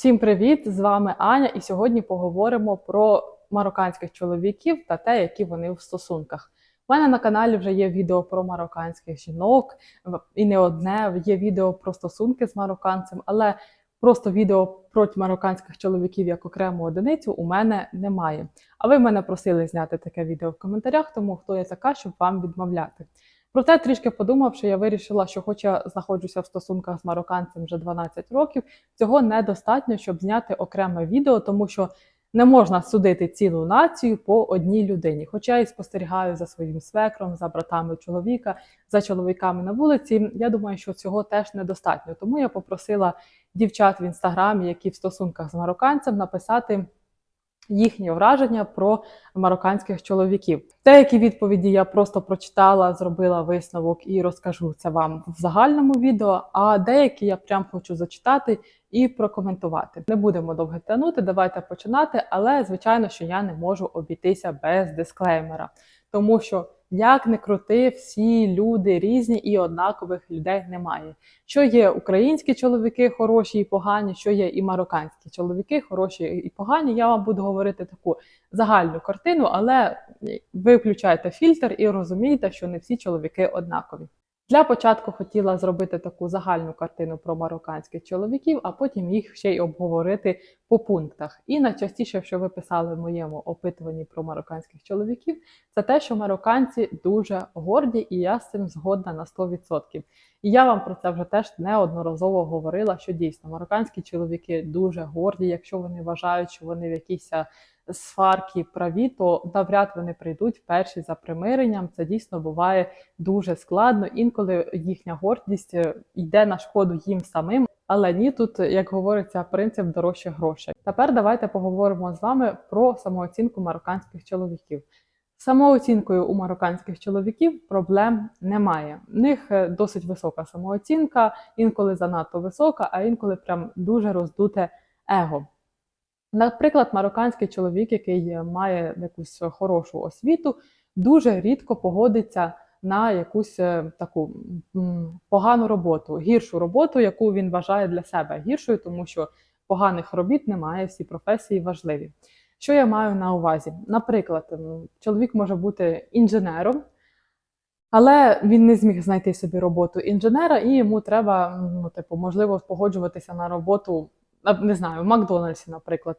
Всім привіт! З вами Аня, і сьогодні поговоримо про марокканських чоловіків та те, які вони в стосунках. У мене на каналі вже є відео про марокканських жінок, і не одне. Є відео про стосунки з марокканцем, але просто відео про марокканських чоловіків як окрему одиницю у мене немає. А ви мене просили зняти таке відео в коментарях, тому хто я така, щоб вам відмовляти. Проте, трішки подумавши, я вирішила, що хоч я знаходжуся в стосунках з марокканцем вже 12 років, цього недостатньо, щоб зняти окреме відео, тому що не можна судити цілу націю по одній людині. Хоча і спостерігаю за своїм свекром, за братами чоловіка, за чоловіками на вулиці. Я думаю, що цього теж недостатньо. Тому я попросила дівчат в інстаграмі, які в стосунках з марокканцем, написати. Їхні враження про марокканських чоловіків. Деякі відповіді я просто прочитала, зробила висновок і розкажу це вам в загальному відео. А деякі я прям хочу зачитати і прокоментувати. Не будемо довго тягнути, давайте починати. Але звичайно, що я не можу обійтися без дисклеймера, тому що як не крути, всі люди різні і однакових людей немає. Що є українські чоловіки хороші і погані, що є і марокканські чоловіки хороші і погані. Я вам буду говорити таку загальну картину, але ви включаєте фільтр і розумієте, що не всі чоловіки однакові. Для початку хотіла зробити таку загальну картину про марокканських чоловіків, а потім їх ще й обговорити по пунктах. І найчастіше, що ви писали в моєму опитуванні про марокканських чоловіків, це те, що марокканці дуже горді, і я з цим згодна на 100%. І я вам про це вже теж неодноразово говорила, що дійсно марокканські чоловіки дуже горді, якщо вони вважають, що вони в якійсь сварки праві, то навряд вони прийдуть перші за примиренням. Це дійсно буває дуже складно. Інколи їхня гордість е, йде на шкоду їм самим. Але ні, тут, як говориться, принцип дорожче грошей. Тепер давайте поговоримо з вами про самооцінку марокканських чоловіків. Самооцінкою у марокканських чоловіків проблем немає. В них е, досить висока самооцінка, інколи занадто висока, а інколи прям дуже роздуте его. Наприклад, марокканський чоловік, який має якусь хорошу освіту, дуже рідко погодиться на якусь е, таку погану роботу, гіршу роботу, яку він вважає для себе гіршою, тому що поганих робіт немає, всі професії важливі. Що я маю на увазі? Наприклад, чоловік може бути інженером, але він не зміг знайти собі роботу інженера, і йому треба, ну, типу, можливо, погоджуватися на роботу, не знаю, в Макдональдсі, наприклад.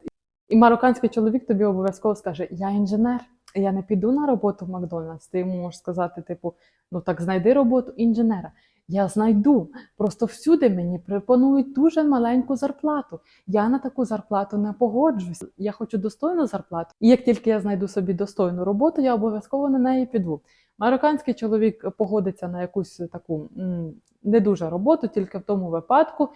І марокканський чоловік тобі обов'язково скаже: Я інженер, я не піду на роботу в Макдональдс. Ти йому можеш сказати, типу, ну так знайди роботу інженера. Я знайду. Просто всюди мені пропонують дуже маленьку зарплату. Я на таку зарплату не погоджуюсь. Я хочу достойну зарплату. І як тільки я знайду собі достойну роботу, я обов'язково на неї піду. Марокканський чоловік погодиться на якусь таку м, не дуже роботу, тільки в тому випадку,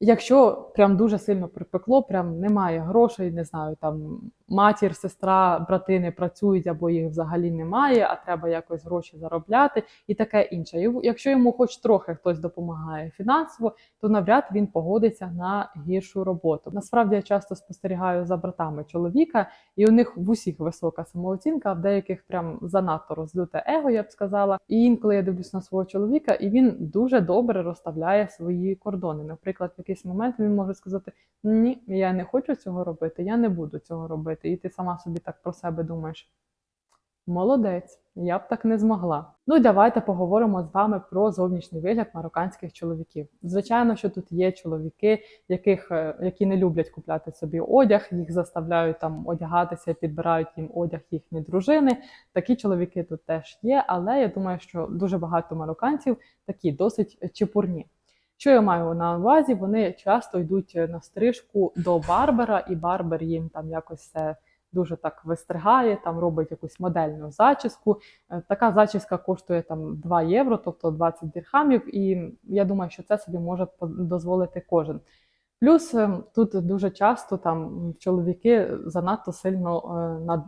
Якщо прям дуже сильно припекло, прям немає грошей, не знаю, там матір, сестра, брати не працюють або їх взагалі немає, а треба якось гроші заробляти і таке інше. Якщо йому хоч трохи хтось допомагає фінансово, то навряд він погодиться на гіршу роботу. Насправді я часто спостерігаю за братами чоловіка, і у них в усіх висока самооцінка, в деяких прям занадто роздуте его, я б сказала. І інколи я дивлюсь на свого чоловіка, і він дуже добре розставляє свої кордони. Наприклад, в якийсь момент він може сказати: Ні, я не хочу цього робити, я не буду цього робити. І ти сама собі так про себе думаєш. Молодець, я б так не змогла. Ну і давайте поговоримо з вами про зовнішній вигляд марокканських чоловіків. Звичайно, що тут є чоловіки, яких, е, які не люблять купляти собі одяг, їх заставляють там одягатися, підбирають їм одяг їхні дружини. Такі чоловіки тут теж є, але я думаю, що дуже багато марокканців такі досить чепурні. Що я маю на увазі? Вони часто йдуть на стрижку до барбера, і барбер їм там якось це дуже так вистригає, там робить якусь модельну зачіску. Е, Така зачіска коштує там 2 євро, тобто 20 дірхамів, і я думаю, що це собі може дозволити кожен. Плюс е, тут дуже часто там чоловіки занадто сильно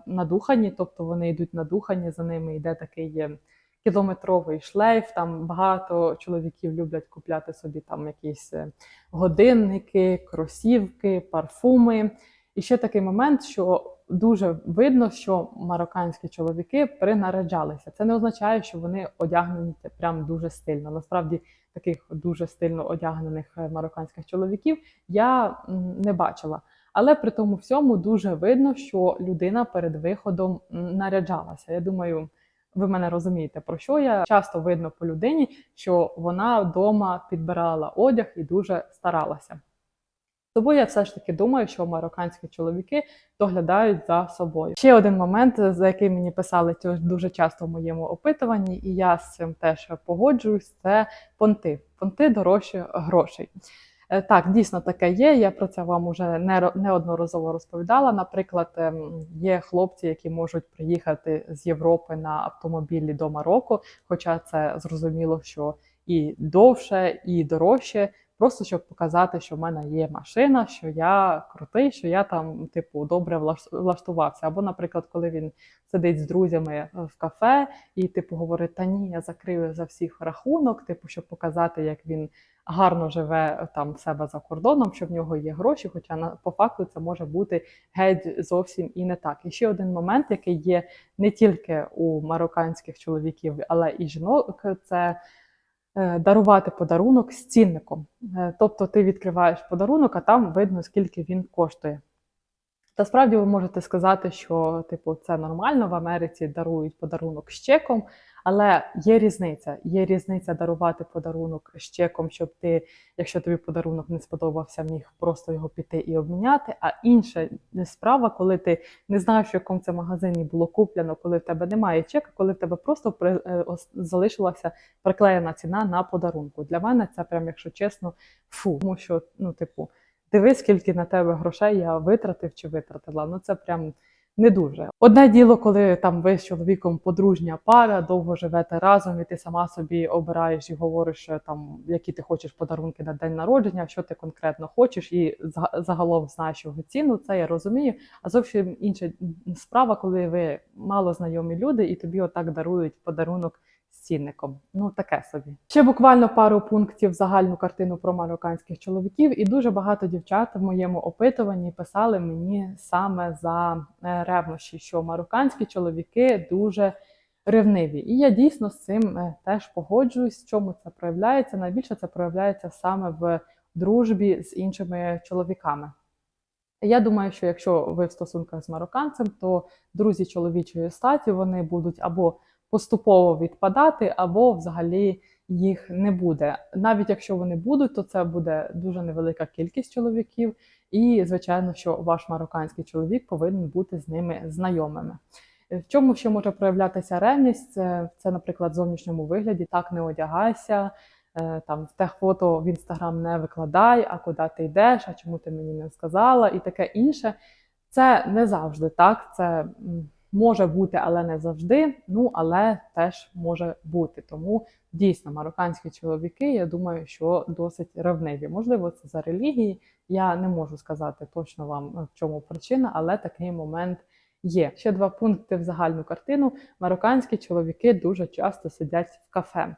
е, надухані, тобто вони йдуть надухані, за ними йде такий е, кілометровий шлейф. Там багато чоловіків люблять купляти собі там якісь е, годинники, кросівки, парфуми. І ще такий момент, що дуже видно, що марокканські чоловіки принаряджалися. Це не означає, що вони одягнені прям дуже стильно. Насправді таких дуже стильно одягнених е, марокканських чоловіків я не бачила. Але при тому всьому дуже видно, що людина перед виходом наряджалася. Я думаю, ви мене розумієте, про що я часто видно по людині, що вона вдома підбирала одяг і дуже старалася. Тому я все ж таки думаю, що марокканські чоловіки доглядають за собою. Ще один момент, за який мені писали дуже часто в моєму опитуванні, і я з цим теж погоджуюсь, це понти. Понти дорожче грошей. Е, Так, дійсно таке є. Я про це вам уже не- неодноразово розповідала. Наприклад, ем, є хлопці, які можуть приїхати з Європи на автомобілі до Марокко, хоча це зрозуміло, що і довше, і дорожче. Просто щоб показати, що в мене є машина, що я крутий, що я там, типу, добре влаш- влаштувався. Або, наприклад, коли він сидить з друзями е, в кафе і, типу, говорить: Та ні, я закрию за всіх рахунок, типу, щоб показати, як він гарно живе е, там себе за кордоном, що в нього є гроші. Хоча на по факту це може бути геть зовсім і не так. І ще один момент, який є не тільки у марокканських чоловіків, але і жінок, це дарувати подарунок з цінником. Е, Тобто ти відкриваєш подарунок, а там видно, скільки він коштує. Та справді ви можете сказати, що типу це нормально в Америці дарують подарунок з чеком, але є різниця. Є різниця дарувати подарунок з чеком, щоб ти, якщо тобі подарунок не сподобався, міг просто його піти і обміняти. А інша справа, коли ти не знаєш, в якому це магазині було куплено, коли в тебе немає чека, коли в тебе просто при, е, залишилася приклеєна ціна на подарунку. Для мене це прям, якщо чесно, фу, тому що ну, типу. Дивись, скільки на тебе грошей я витратив чи витратила. Ну це прям не дуже. Одне діло, коли там ви з чоловіком подружня пара, довго живете разом, і ти сама собі обираєш і говориш, там які ти хочеш подарунки на день народження, що ти конкретно хочеш, і за- загалом знаєш його ціну. Це я розумію. А зовсім інша справа, коли ви мало знайомі люди, і тобі отак дарують подарунок з цінником. Ну таке собі. Ще буквально пару пунктів загальну картину про марокканських чоловіків, і дуже багато дівчат в моєму опитуванні писали мені саме за е, ревнощі, що марокканські чоловіки дуже ревниві. І я дійсно з цим е, теж погоджуюсь. В чому це проявляється? Найбільше це проявляється саме в дружбі з іншими чоловіками. Я думаю, що якщо ви в стосунках з марокканцем, то друзі чоловічої статі вони будуть або поступово відпадати, або взагалі їх не буде. Навіть якщо вони будуть, то це буде дуже невелика кількість чоловіків, і звичайно, що ваш марокканський чоловік повинен бути з ними знайомими. В чому ще може проявлятися ревність? Це, це наприклад, в зовнішньому вигляді так не одягайся. е, Там те фото в інстаграм не викладай, а куди ти йдеш, а чому ти мені не сказала, і таке інше. Це не завжди так. Це може бути, але не завжди. Ну але теж може бути. Тому дійсно марокканські чоловіки, я думаю, що досить ревниві. Можливо, це за релігії. Я не можу сказати точно вам е, в чому причина, але такий момент є. Ще два пункти в загальну картину. Марокканські чоловіки дуже часто сидять в кафе.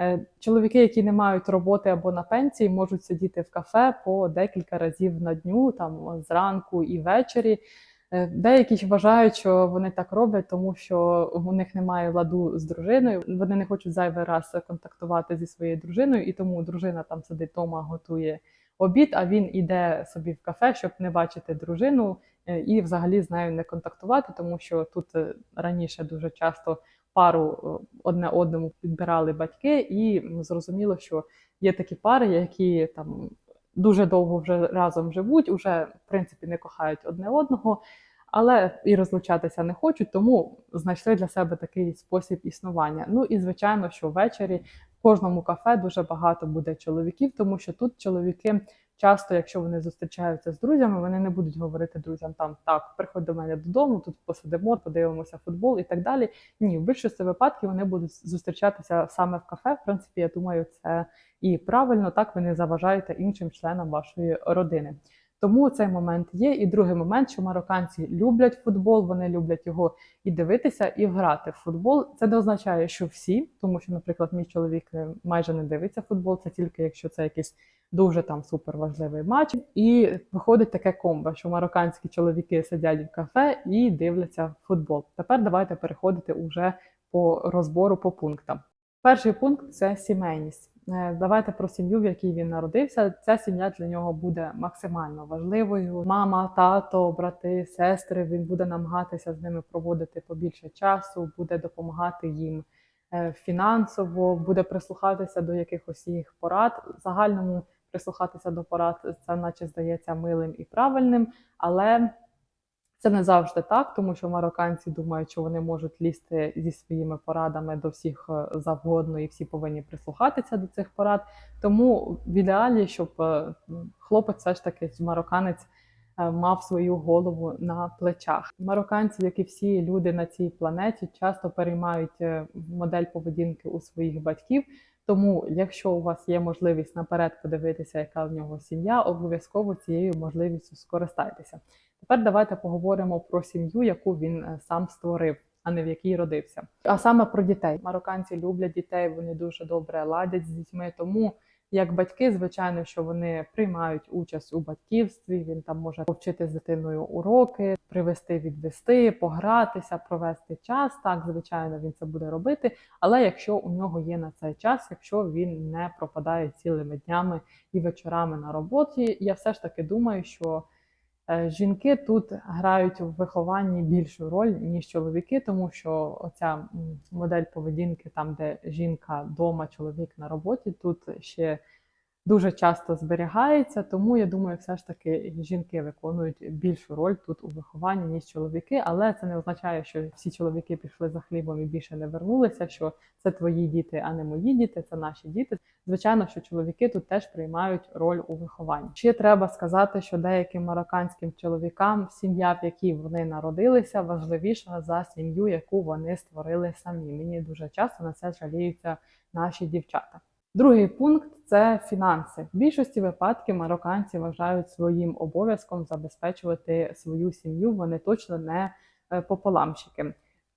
Е, Чоловіки, які не мають роботи або на пенсії, можуть сидіти в кафе по декілька разів на дню, там зранку і ввечері. Е, Деякі ж вважають, що вони так роблять, тому що у них немає ладу з дружиною. Вони не хочуть зайвий раз контактувати зі своєю дружиною, і тому дружина там сидить вдома, готує обід, а він іде собі в кафе, щоб не бачити дружину е, і взагалі з нею не контактувати, тому що тут е, раніше дуже часто пару одне одному підбирали батьки, і зрозуміло, що є такі пари, які там дуже довго вже разом живуть, уже в принципі не кохають одне одного, але і розлучатися не хочуть, тому знайшли для себе такий спосіб існування. Ну і звичайно, що ввечері в кожному кафе дуже багато буде чоловіків, тому що тут чоловіки. Часто, якщо вони зустрічаються з друзями, вони не будуть говорити друзям там так, приходь до мене додому, тут посидимо, подивимося футбол і так далі. Ні, в більшості випадків вони будуть зустрічатися саме в кафе. В принципі, я думаю, це і правильно так ви не заважаєте іншим членам вашої родини. Тому цей момент є. І другий момент, що марокканці люблять футбол, вони люблять його і дивитися, і грати в футбол. Це не означає, що всі, тому що, наприклад, мій чоловік е, майже не дивиться футбол, це тільки якщо це якийсь дуже там суперважливий матч. І виходить таке комбо, що марокканські чоловіки сидять в кафе і дивляться футбол. Тепер давайте переходити уже по розбору по пунктам. Перший пункт це сімейність. Е, Давайте про сім'ю, в якій він народився. Ця сім'я для нього буде максимально важливою. Мама, тато, брати, сестри. Він буде намагатися з ними проводити побільше часу, буде допомагати їм е, фінансово, буде прислухатися до якихось їх порад. В загальному прислухатися до порад це, наче здається, милим і правильним, але це не завжди так, тому що марокканці думають, що вони можуть лізти зі своїми порадами до всіх е, завгодно, і всі повинні прислухатися до цих порад. Тому в ідеалі, щоб е, хлопець, все ж таки, марокканець, е, мав свою голову на плечах. Марокканці, як і всі люди на цій планеті, часто переймають модель поведінки у своїх батьків. Тому, якщо у вас є можливість наперед подивитися, яка в нього сім'я, обов'язково цією можливістю скористайтеся. Тепер давайте поговоримо про сім'ю, яку він е, сам створив, а не в якій родився. А саме про дітей. Марокканці люблять дітей, вони дуже добре ладять з дітьми. Тому як батьки, звичайно, що вони приймають участь у батьківстві. Він там може повчити з дитиною уроки, привести, відвести, погратися, провести час. Так, звичайно, він це буде робити. Але якщо у нього є на цей час, якщо він не пропадає цілими днями і вечорами на роботі, я все ж таки думаю, що жінки тут грають в вихованні більшу роль, ніж чоловіки, тому що оця модель поведінки, там, де жінка вдома, чоловік на роботі, тут ще дуже часто зберігається. Тому я думаю, все ж таки жінки виконують більшу роль тут у вихованні, ніж чоловіки. Але це не означає, що всі чоловіки пішли за хлібом і більше не вернулися. Що це твої діти, а не мої діти, це наші діти. Звичайно, що чоловіки тут теж приймають роль у вихованні. Ще треба сказати, що деяким марокканським чоловікам сім'я, в якій вони народилися, важливіша за сім'ю, яку вони створили самі. Мені дуже часто на це жаліються наші дівчата. Другий пункт це фінанси. В більшості випадків марокканці вважають своїм обов'язком забезпечувати свою сім'ю. Вони точно не е, пополамщики.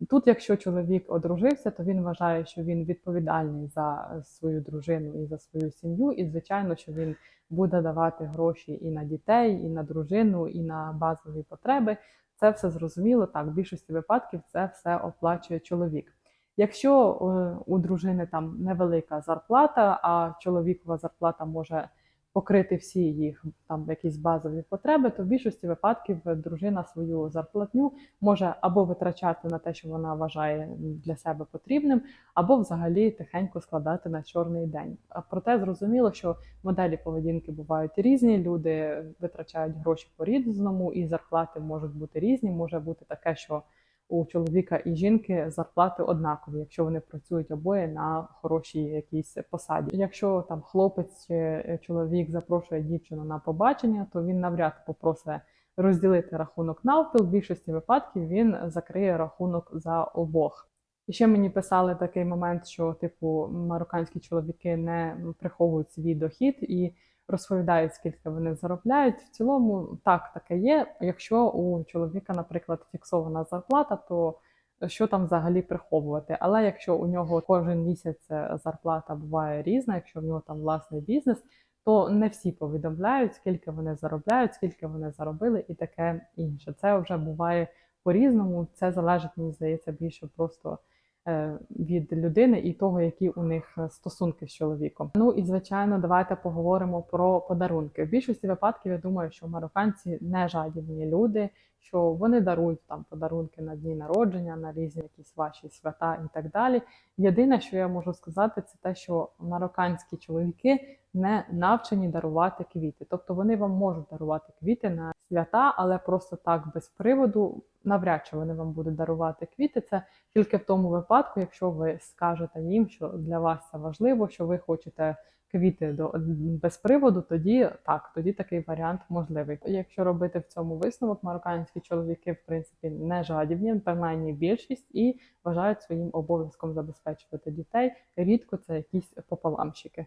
Тут, якщо чоловік одружився, то він вважає, що він відповідальний за свою дружину і за свою сім'ю, і звичайно, що він буде давати гроші і на дітей, і на дружину, і на базові потреби. Це все зрозуміло. Так, в більшості випадків це все оплачує чоловік. Якщо е, у дружини там невелика зарплата, а чоловікова зарплата може покрити всі їх там якісь базові потреби, то в більшості випадків дружина свою зарплатню може або витрачати на те, що вона вважає для себе потрібним, або взагалі тихенько складати на чорний день. А проте зрозуміло, що моделі поведінки бувають різні. Люди витрачають гроші по різному, і зарплати можуть бути різні. Може бути таке, що у чоловіка і жінки зарплати однакові, якщо вони працюють обоє на хорошій якійсь посаді. Якщо там хлопець чи е, чоловік запрошує дівчину на побачення, то він навряд попросить розділити рахунок навпіл. В більшості випадків він закриє рахунок за обох. І ще мені писали такий момент, що типу марокканські чоловіки не приховують свій дохід і розповідають, скільки вони заробляють. В цілому так таке є. Якщо у чоловіка, наприклад, фіксована зарплата, то що там взагалі приховувати? Але якщо у нього кожен місяць е, зарплата буває різна, якщо в нього там власний бізнес, то не всі повідомляють, скільки вони заробляють, скільки вони заробили, і таке інше. Це вже буває по-різному. Це залежить, мені здається, більше просто від людини і того, які у них е, стосунки з чоловіком. Ну і звичайно, давайте поговоримо про подарунки. В більшості випадків я думаю, що марокканці не жадібні люди, що вони дарують там подарунки на дні народження, на різні якісь ваші свята і так далі. Єдине, що я можу сказати, це те, що марокканські чоловіки не навчені дарувати квіти. Тобто вони вам можуть дарувати квіти на свята, але просто так без приводу навряд чи вони вам будуть дарувати квіти. Це тільки в тому випадку, якщо ви скажете їм, що для вас це важливо, що ви хочете квіти до без приводу, тоді так, тоді такий варіант можливий. Якщо робити в цьому висновок, марокканські чоловіки в принципі не жадібні, принаймні більшість, і вважають своїм обов'язком забезпечувати дітей. Рідко це якісь пополамщики.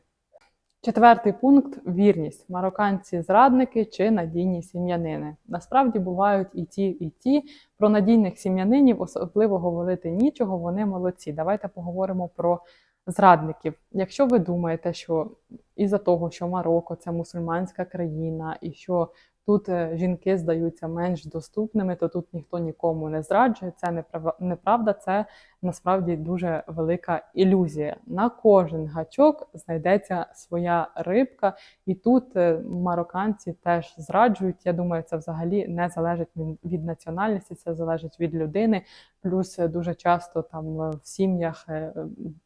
Четвертий пункт вірність. Марокканці зрадники чи надійні сім'янини. Насправді бувають і ті, і ті. Про надійних сім'янинів особливо говорити нічого, вони молодці. Давайте поговоримо про зрадників. Якщо ви думаєте, що із-за того, що Марокко це мусульманська країна, і що тут е, жінки здаються менш доступними, то тут ніхто нікому не зраджує. Це неправда, це насправді дуже велика ілюзія. На кожен гачок знайдеться своя рибка, і тут е, марокканці теж зраджують. Я думаю, це взагалі не залежить від- національності, це залежить від людини. Плюс е, дуже часто там е, в сім'ях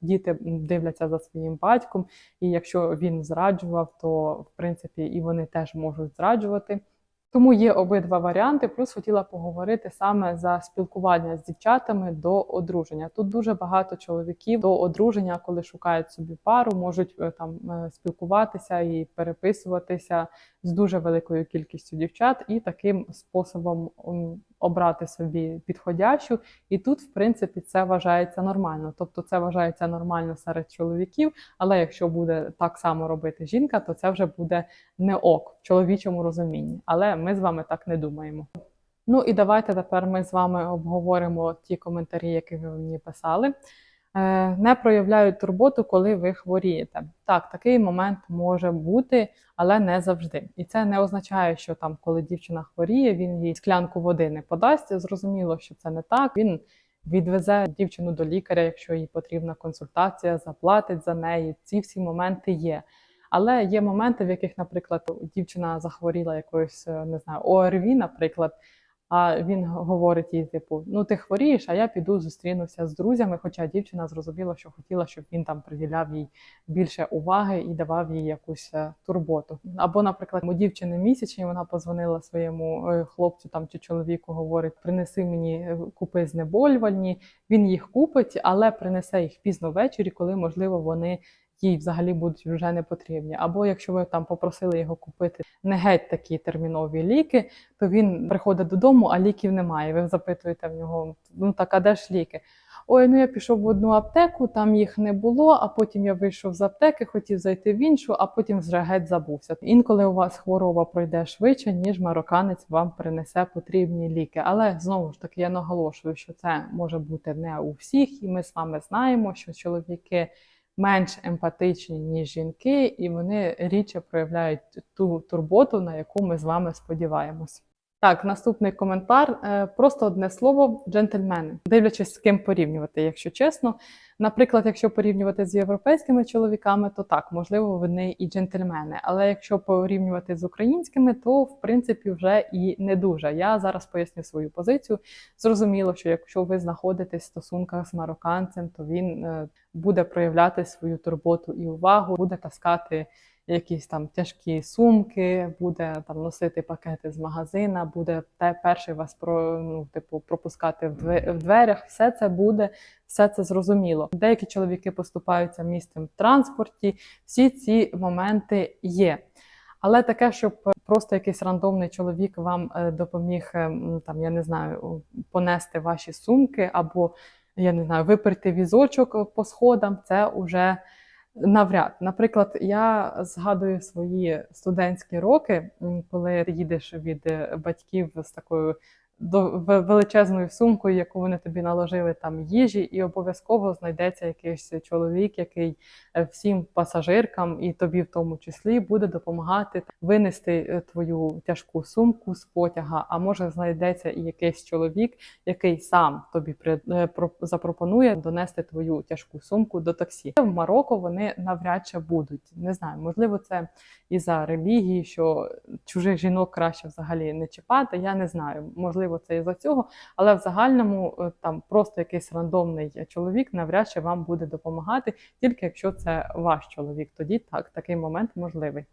діти дивляться за своїм батьком, і якщо він зраджував, то в принципі і вони теж можуть зраджувати. Тому є обидва варіанти. Плюс хотіла поговорити саме за спілкування з дівчатами до одруження. Тут дуже багато чоловіків до одруження, коли шукають собі пару, можуть е, там е, спілкуватися і переписуватися з дуже великою кількістю дівчат, і таким способом обрати собі підходящу. І тут, в принципі, це вважається нормально. Тобто, це вважається нормально серед чоловіків. Але якщо буде так само робити жінка, то це вже буде не ок в чоловічому розумінні. Але ми з вами так не думаємо. Ну і давайте тепер ми з вами обговоримо ті коментарі, які ви мені писали. Е, Не проявляють турботу, коли ви хворієте. Так, такий момент може бути, але не завжди. І це не означає, що там, коли дівчина хворіє, він їй склянку води не подасть. Зрозуміло, що це не так. Він відвезе дівчину до лікаря, якщо їй потрібна консультація, заплатить за неї. Ці всі моменти є. Але є моменти, в яких, наприклад, дівчина захворіла якоюсь, е, не знаю, ОРВІ, наприклад. А він говорить їй, типу, ну ти хворієш, а я піду зустрінуся з друзями. Хоча дівчина зрозуміла, що хотіла, щоб він там приділяв їй більше уваги і давав їй якусь е, турботу. Або, наприклад, у дівчини місячні вона позвонила своєму е, хлопцю там чи чоловіку, говорить: принеси мені е, купи знеболювальні. Він їх купить, але принесе їх пізно ввечері, коли можливо вони їй взагалі будуть вже не потрібні. Або якщо ви там попросили його купити не геть такі термінові ліки, то він приходить додому, а ліків немає. Ви запитуєте в нього: ну так, а де ж ліки? Ой, ну я пішов в одну аптеку, там їх не було, а потім я вийшов з аптеки, хотів зайти в іншу, а потім вже геть забувся. Інколи у вас хвороба пройде швидше, ніж марокканець вам принесе потрібні ліки. Але знову ж таки я наголошую, що це може бути не у всіх, і ми з вами знаємо, що чоловіки менш емпатичні, ніж жінки, і вони рідше проявляють ту турботу, на яку ми з вами сподіваємось. Так, наступний коментар. Е, Просто одне слово джентльмени, дивлячись з ким порівнювати, якщо чесно. Наприклад, якщо порівнювати з європейськими чоловіками, то так, можливо, вони і джентльмени. Але якщо порівнювати з українськими, то в принципі вже і не дуже. Я зараз поясню свою позицію. Зрозуміло, що якщо ви знаходитесь в стосунках з марокканцем, то він е, буде проявляти свою турботу і увагу, буде таскати якісь там тяжкі сумки, буде там носити пакети з магазина, буде те перший вас про ну, типу пропускати в две- в дверях. Все це буде, все це зрозуміло. Деякі чоловіки поступаються місцем в транспорті. Всі ці моменти є. Але таке, щоб просто якийсь рандомний чоловік вам е, допоміг е, там, я не знаю, понести ваші сумки або я не знаю, виперти візочок по сходам, це уже навряд. Наприклад, я згадую свої студентські роки, коли ти їдеш від е, батьків з такою величезною сумкою, яку вони тобі наложили там їжі, і обов'язково знайдеться якийсь чоловік, який е, всім пасажиркам, і тобі в тому числі, буде допомагати винести е, твою тяжку сумку з потяга. А може знайдеться і якийсь чоловік, який сам тобі е, запропонує донести твою тяжку сумку до таксі. В Марокко вони навряд чи будуть. Не знаю, можливо, це і за релігії, що чужих жінок краще взагалі не чіпати. Я не знаю. Можливо, це і за цього, але в загальному е, там просто якийсь рандомний чоловік навряд чи вам буде допомагати, тільки якщо це ваш чоловік. Тоді так, такий момент можливий.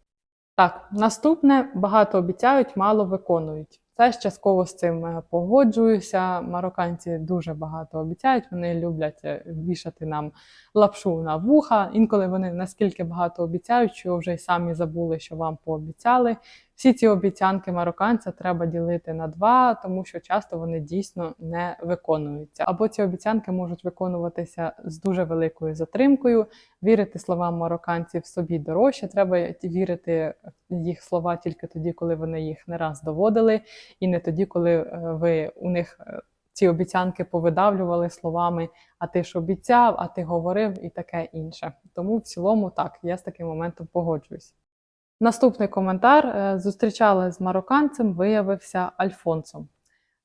Так, наступне багато обіцяють, мало виконують. Це ж частково з цим е, погоджуюся. Марокканці дуже багато обіцяють. Вони люблять е, вішати нам лапшу на вуха. Інколи вони наскільки багато обіцяють, що вже й самі забули, що вам пообіцяли. Всі ці обіцянки марокканця треба ділити на два, тому що часто вони дійсно не виконуються. Або ці обіцянки можуть виконуватися з дуже великою затримкою. Вірити словам марокканців собі дорожче. Треба вірити їх слова тільки тоді, коли вони їх не раз доводили, і не тоді, коли е, ви у них е, ці обіцянки повидавлювали словами А ти ж обіцяв, а ти говорив і таке інше. Тому в цілому так, я з таким моментом погоджуюсь. Наступний коментар. Е, Зустрічали з марокканцем, виявився Альфонсом.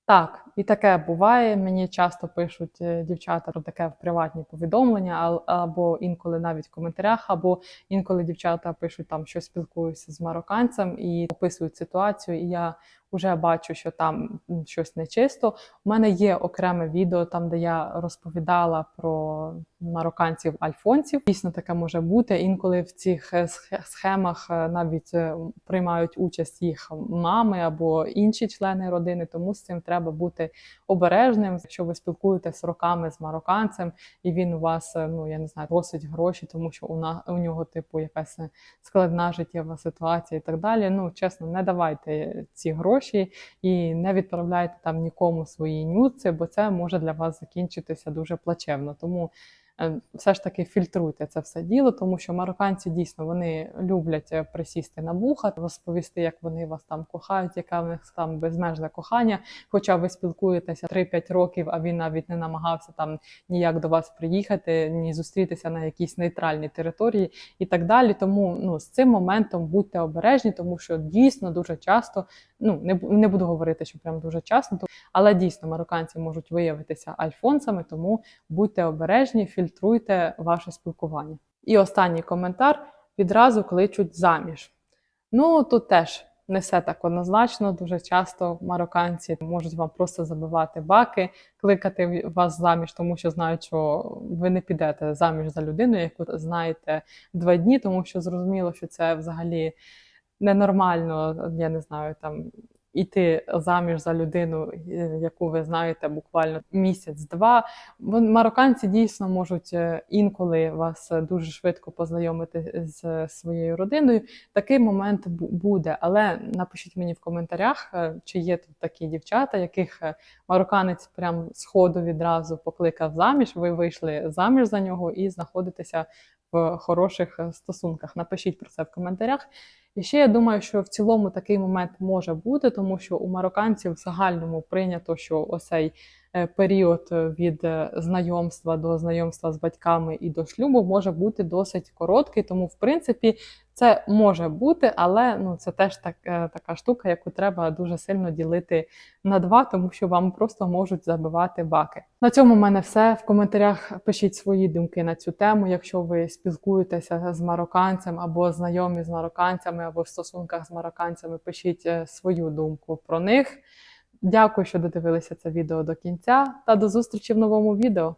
Так, і таке буває. Мені часто пишуть е, дівчата про таке в приватні повідомлення, або інколи навіть в коментарях, або інколи дівчата пишуть там, що спілкуюся з марокканцем і описують ситуацію, і я вже бачу, що там щось нечисто. У мене є окреме відео, там де я розповідала про марокканців альфонців. Дійсно, таке може бути. Інколи в цих е, схемах е, навіть е, приймають участь їх мами або інші члени родини, тому з цим треба бути обережним. Якщо ви спілкуєтесь роками з марокканцем, і він у вас, ну я не знаю, просить гроші, тому що у на у нього, типу, якась складна життєва ситуація і так далі. Ну, чесно, не давайте ці гроші і не відправляйте там нікому свої нюци, бо це може для вас закінчитися дуже плачевно. Тому все ж таки фільтруйте це все діло, тому що марокканці дійсно вони люблять е, присісти на вуха, розповісти, як вони вас там кохають, яке в них там безмежне кохання. Хоча ви спілкуєтеся 3-5 років, а він навіть не намагався там ніяк до вас приїхати, ні зустрітися на якійсь нейтральній території і так далі. Тому ну з цим моментом будьте обережні, тому що дійсно дуже часто, ну не, не буду говорити, що прям дуже часто, то- але дійсно марокканці можуть виявитися альфонсами, тому будьте обережні, фільтруйте ваше спілкування. І останній коментар відразу кличуть заміж. Ну тут теж не все так однозначно. Дуже часто марокканці можуть вам просто забивати баки, кликати вас заміж, тому що знають, що ви не підете заміж за людину, яку знаєте два дні, тому що зрозуміло, що це взагалі ненормально, я не знаю, там іти заміж за людину, е, яку ви знаєте буквально місяць-два. Марокканці дійсно можуть е, інколи вас е, дуже швидко познайомити з своєю родиною. Такий момент буде, але напишіть мені в коментарях, е, чи є тут такі дівчата, яких е, марокканець прям з ходу відразу покликав заміж. Ви вийшли заміж за нього і знаходитеся в хороших е, стосунках. Напишіть про це в коментарях. І ще я думаю, що в цілому такий момент може бути, тому що у марокканців в загальному прийнято, що оцей е, період е, від е, знайомства до знайомства з батьками і до шлюбу може бути досить короткий. Тому, в принципі, це може бути, але ну це теж так, е, така штука, яку треба дуже сильно ділити на два, тому що вам просто можуть забивати баки. На цьому в мене все. В коментарях пишіть свої думки на цю тему. Якщо ви спілкуєтеся з марокканцем або знайомі з марокканцями, або в стосунках з марокканцями, пишіть е, свою думку про них. Дякую, що додивилися це відео до кінця, та до зустрічі в новому відео.